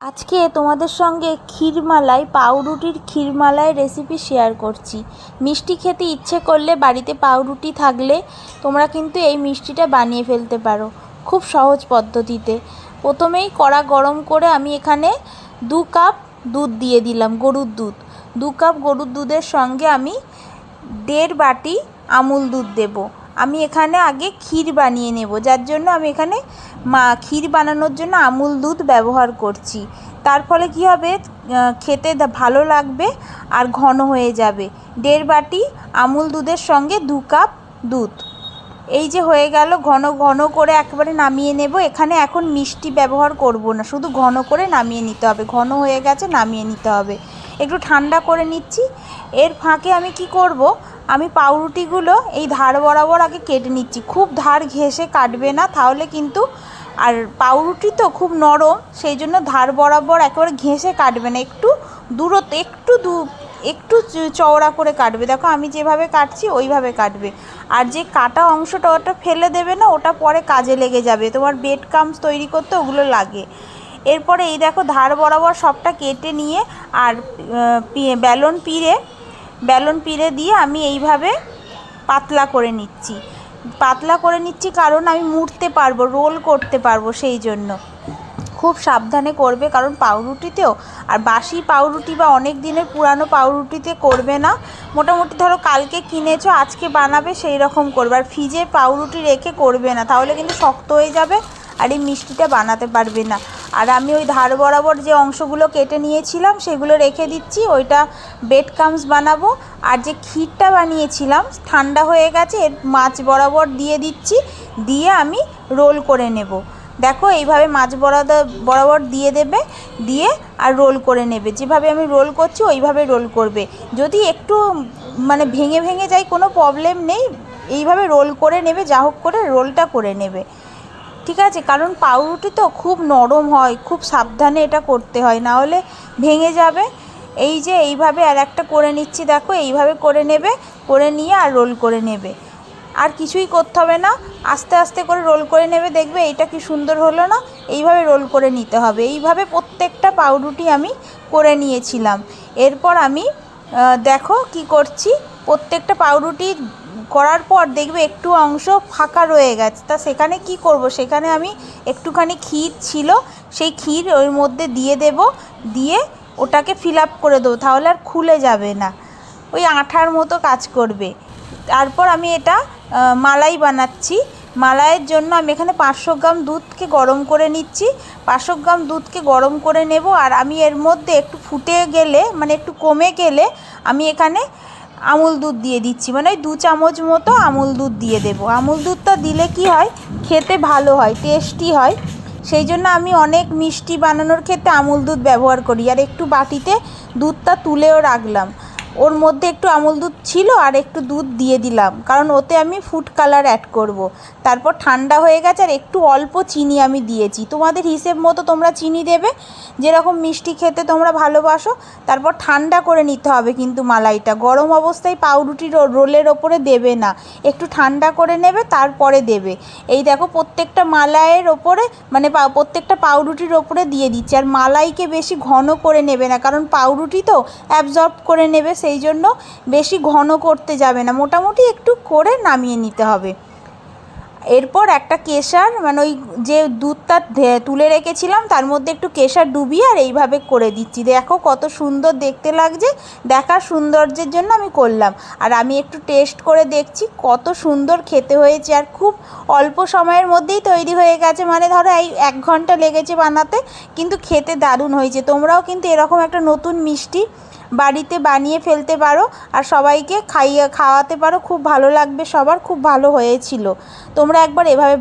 আজকে তোমাদের সঙ্গে ক্ষীরমালাই, পাউরুটির ক্ষীরমালাই রেসিপি শেয়ার করছি। মিষ্টি খেতে ইচ্ছে করলে বাড়িতে পাউরুটি থাকলে তোমরা কিন্তু এই মিষ্টিটা বানিয়ে ফেলতে পারো, খুব সহজ পদ্ধতিতে। প্রথমেই কড়া গরম করে আমি এখানে দু কাপ দুধ দিয়ে দিলাম, গরুর দুধ। দু কাপ গরুর দুধের সঙ্গে আমি দেড় বাটি আমুল দুধ দেবো। আমি এখানে আগে ক্ষীর বানিয়ে নেব, যার জন্য আমি এখানে মা ক্ষীর বানানোর জন্য আমুল দুধ ব্যবহার করছি। তার ফলে কী হবে? খেতে ভালো লাগবে আর ঘন হয়ে যাবে। দেড় বাটি আমুল দুধের সঙ্গে দু কাপ দুধ। এই যে হয়ে গেল, ঘন ঘন করে একবারে নামিয়ে নেব। এখানে এখন মিষ্টি ব্যবহার করব না, শুধু ঘন করে নামিয়ে নিতে হবে। ঘন হয়ে গেছে, নামিয়ে নিতে হবে। একটু ঠান্ডা করে নিচ্ছি। এর ফাঁকে আমি কি করব? আমি পাউরুটিগুলো এই ধার বরাবর আগে কেটে নিচ্ছি। খুব ধার ঘেঁষে কাটবে না, তাহলে কিন্তু আর পাউরুটি তো খুব নরম, সেই জন্য ধার বরাবর একেবারে ঘেঁষে কাটবে না। একটু দূরত্ব, একটু দু, একটু চওড়া করে কাটবে। দেখো আমি যেভাবে কাটছি, ওইভাবে কাটবে। আর যে কাটা অংশটা ওটা ফেলে দেবে না, ওটা পরে কাজে লেগে যাবে। তোমার বেড কামস তৈরি করতে ওগুলো লাগে। এরপরে এই দেখো ধার বরাবর সবটা কেটে নিয়ে আর ব্যালন পিড়ে ব্যালন পিড়ে দিয়ে আমি এইভাবে পাতলা করে নিচ্ছি। পাতলা করে নিচ্ছি কারণ আমি মুড়তে পারব, রোল করতে পারব সেই জন্য। খুব সাবধানে করবে কারণ পাউরুটিতেও, আর বাসি পাউরুটি বা অনেক দিনের পুরানো পাউরুটিতে করবে না। মোটামুটি ধরো কালকে কিনেছো, আজকে বানাবে সেই রকম করবে। আর ফ্রিজে পাউরুটি রেখে করবে না, তাহলে কিন্তু শক্ত হয়ে যাবে আর এই মিষ্টিটা বানাতে পারবে না। আর আমি ওই ধার বরাবর যে অংশগুলো কেটে নিয়েছিলাম, সেগুলো রেখে দিচ্ছি, ওইটা বেড কামস বানাবো। আর যে ক্ষীরটা বানিয়েছিলাম, ঠান্ডা হয়ে গেছে, এর মাছ বরাবর দিয়ে দিচ্ছি, দিয়ে আমি রোল করে নেব। দেখো, এইভাবে মাছ বরাবর বরাবর দিয়ে দেবে, দিয়ে আর রোল করে নেবে। যেভাবে আমি রোল করছি, ওইভাবে রোল করবে। যদি একটু মানে ভেঙে ভেঙে যায়, কোনো প্রবলেম নেই, এইভাবে রোল করে নেবে, যা হোক করে রোলটা করে নেবে। ঠিক আছে, কারণ পাউরুটি তো খুব নরম হয়, খুব সাবধানে এটা করতে হয়, না হলে ভেঙে যাবে। এই যে এইভাবে আর একটা করে নিচ্ছি, দেখো, এইভাবে করে নেবে, করে নিয়ে আর রোল করে নেবে। আর কিছুই করতে হবে না, আস্তে আস্তে করে রোল করে নেবে, দেখবে এইটা কি সুন্দর হলো না, এইভাবে রোল করে নিতে হবে। এইভাবে প্রত্যেকটা পাউরুটি আমি করে নিয়েছিলাম। এরপর আমি দেখো কি করছি, প্রত্যেকটা পাউরুটি করার পর দেখবে একটু অংশ ফাঁকা রয়ে গেছে। তা সেখানে কি করব? সেখানে আমি একটুখানি ক্ষীর ছিল, সেই ক্ষীর ওর মধ্যে দিয়ে দেব, দিয়ে ওটাকে ফিল আপ করে দেবো, তাহলে আর খুলে যাবে না। ওই আঠার মতো কাজ করবে। তারপর আমি এটা মালাই বানাচ্ছি। মালাইয়ের জন্য আমি এখানে পাঁচশো গ্রাম দুধকে গরম করে নিচ্ছি। পাঁচশো গ্রাম দুধকে গরম করে নেব, আর আমি এর মধ্যে একটু ফুটে গেলে মানে একটু কমে গেলে, আমি এখানে আমুল দুধ দিয়ে দিচ্ছি। মানে ওই দু চামচ মতো আমুল দুধ দিয়ে দেবো। আমুল দুধটা দিলে কি হয়? খেতে ভালো হয় টেস্টি হয়। সেই জন্য আমি অনেক মিষ্টি বানানোর ক্ষেত্রে আমুল দুধ ব্যবহার করি। আর একটু বাটিতে দুধটা তুলেও রাখলাম। ওর মধ্যে একটু আমুল দুধ ছিল আর একটু দুধ দিয়ে দিলাম। কারণ ওতে আমি ফুড কালার অ্যাড করব। তারপর ঠান্ডা হয়ে গেছে আর একটু অল্প চিনি আমি দিয়েছি। তোমাদের হিসেব মতো তোমরা চিনি দেবে। যেরকম মিষ্টি খেতে তোমরা ভালোবাসো, তারপর ঠান্ডা করে নিতে হবে কিন্তু মালাইটা। গরম অবস্থায় পাউরুটি রোলের ওপরে দেবে না। একটু ঠান্ডা করে নেবে, তারপরে দেবে। এই দেখো প্রত্যেকটা মালাইয়ের ওপরে মানে প্রত্যেকটা পাউরুটির ওপরে দিয়ে দিচ্ছে। আর মালাইকে বেশি ঘন করে নেবে না, কারণ পাউরুটি তো অ্যাবজর্ব করে নেবে সেই জন্য বেশি ঘন করতে যাবে না। মোটামুটি একটু করে নামিয়ে নিতে হবে। এরপর একটা কেশার মানে ওই যে দুধটা তুলে রেখেছিলাম, তার মধ্যে একটু কেশার ডুবিয়ে আর এইভাবে করে দিচ্ছি। দেখো কত সুন্দর দেখতে লাগছে, দেখার সৌন্দর্যের জন্য আমি করলাম। আর আমি একটু টেস্ট করে দেখছি, কত সুন্দর খেতে হয়েছে। আর খুব অল্প সময়ের মধ্যেই তৈরি হয়ে গেছে। মানে ধরো এই এক ঘণ্টা লেগেছে বানাতে, কিন্তু খেতে দারুণ হয়েছে। তোমরাও কিন্তু এরকম একটা নতুন মিষ্টি বাড়িতে বানিয়ে ফেলতে পারো আর সবাইকে খাইয়ে, খাওয়াতে পারো। খুব ভালো লাগবে সবার, খুব ভালো হয়েছিল। তোমরা একবার এভাবে